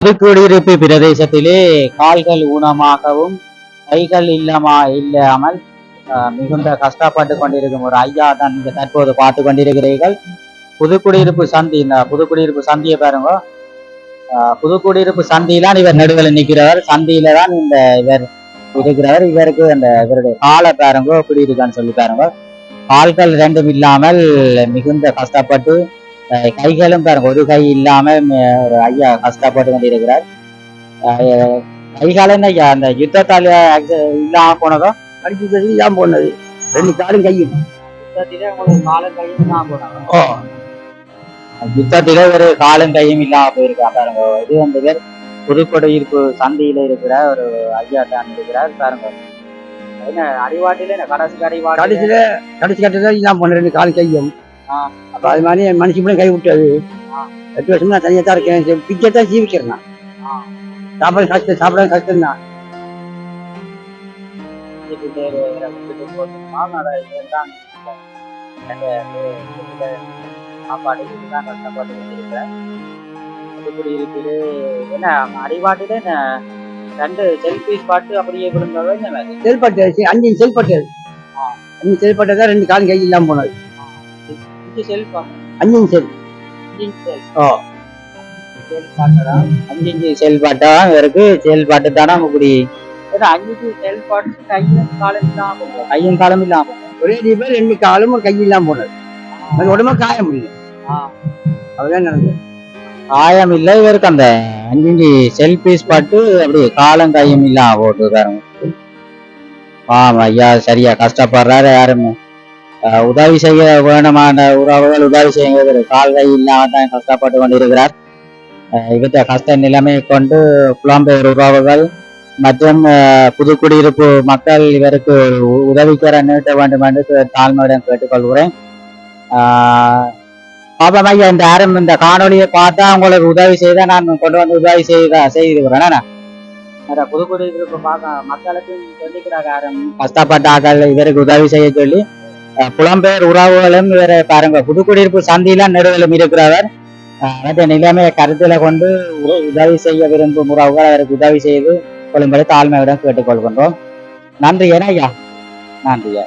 புதுக்குடியிருப்பு பிரதேசத்திலே கால்கள் ஊனமாகவும் கைகள் இல்லமா இல்லாமல் மிகுந்த கஷ்டப்பட்டு கொண்டிருக்கும் ஒரு ஐயா தான் நீங்க தற்போது பார்த்து கொண்டிருக்கிறீர்கள். புதுக்குடியிருப்பு சந்தி இந்த புதுக்குடியிருப்பு சந்தியை பாருங்க. அஹ், புதுக்குடியிருப்பு சந்தியிலான் இவர் நடுவில் நிற்கிறவர். சந்தியில தான் இந்த இவர் இருக்கிறவர். இவருக்கு அந்த இவருடைய காலை பாருங்க எப்படி இருக்கான்னு சொல்லி பாருங்க. கால்கள் ரெண்டும் இல்லாமல் மிகுந்த கஷ்டப்பட்டு கைகளும் பாருங்க ஒரு கை இல்லாம ஒரு ஐயா கஷ்டப்பட்டு கொண்டிருக்கிறார். கைகால என்ன ஐயா அந்த யுத்தத்தால இல்லாம போனதும் அடிச்சது இதான் போனது. ரெண்டு காலும் கையும். யுத்தத்திலே இல்லாம ஒரு காலும் கையும் இல்லாம போயிருக்கா பாருங்க. இது வந்து பேர் புதுக்குடியிருப்பு சந்தியில இருக்கிற ஒரு ஐயா தான் இருக்கிறார் பாருங்க. என்ன அடிவாட்டில என்ன கடைசி கடைசியில கடைசி கட்டத்துல இதான் போன ரெண்டு காலும் கையும். அப்ப அது மாதிரி என் மனுஷன் கூட கை விட்டது ஆ. எட்டு வருஷமா நான் தனியா தான் இருக்கேன் பிச்சை தான் ஜீவிக்கிறேன் நான். சாப்பிட கஷ்டம் சாப்பிட கஷ்டம் தான் சாப்பாடு இதுதான் கஷ்டப்பட்டு இருக்குது என்ன அடிவாட்டில ரெண்டு செல்பீஸ் பாட்டு அப்படியே? செயல்பட்டு சரி, அஞ்சு செயல்பட்டு ஆ. அஞ்சு செயல்பட்டதான் ரெண்டு காலும் கை இல்லாம போனது அஞ்சு செல் அஞ்சு செல். ஓ செயல்பாட்டா அஞ்சு செயல்பாட்டா இருக்கு. செயல்பாட்டு தானே இப்படி ஏன்னா அஞ்சு செயல்பாட்டு கையும் காலம் இல்லாம போகும். கையும் காலம் இல்லாம போகும். ஒரே தீபம் ரெண்டு காலும் ஒரு கை இல்லாம போனது. உடம்பு காயம் இல்லை. அதுதான் நடந்தது. காயம் இல்லை இவருக்கு அந்த அஞ்சு செல்பீஸ் பாட்டு அப்படி காலம் கையும் இல்லாம போட்டு ஆமா ஐயா சரியா கஷ்டப்படுறாரு யாருமே. உதவி செய்ய வேணுமான உறவுகள் உதவி செய்யுங்கிறது கால் கை இல்லாம தான் கஷ்டப்பட்டு கொண்டிருக்கிறார். இவற்ற கஷ்ட நிலைமையை கொண்டு புலம்பெயர் உறவுகள் மற்றும் புதுக்குடியிருப்பு மக்கள் இவருக்கு ஒரு உதவிக்கர நீட்ட வேண்டும் என்று தாழ்மையுடன் கேட்டுக்கொள்கிறேன். ஆஹ் பாப்பா ஐயா இந்த யாரும் இந்த காணொலியை பார்த்தா உங்களுக்கு உதவி செய்த நான் கொண்டு வந்து உதவி செய்த செய்திருக்கிறேன். புதுக்குடியிருப்பு பார்க்க மக்களுக்கு சொல்லிக்கிறாங்க ஆரம். கஷ்டப்பட்டார்கள் இவருக்கு உதவி செய்ய சொல்லி. புலம்பெயர் உறவுகளும் இவரை பாருங்க. புதுக்குடியிருப்பு சந்தியில நெடுவிலும் இருக்கிறவர். மற்ற நிலைமையை கருத்துல கொண்டு உதவி செய்ய விரும்பும் உறவுகள் அவருக்கு உதவி செய்து கொள்ளும்படி தாழ்மையுடன் கேட்டுக்கொள்கின்றோம். நன்றி ஏன்னா ஐயா? நன்றி ஐயா.